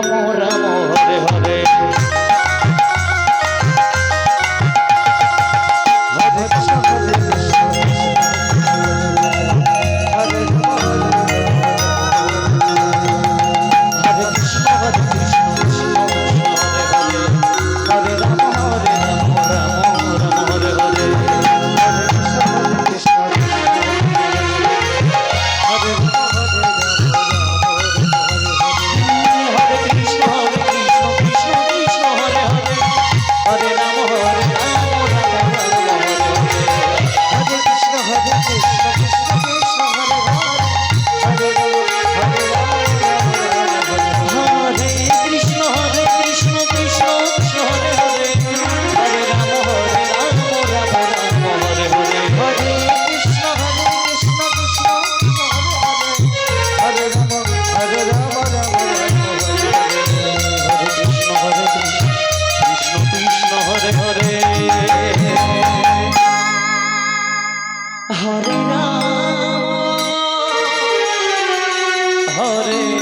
Ram Ram Hare Hare. Hare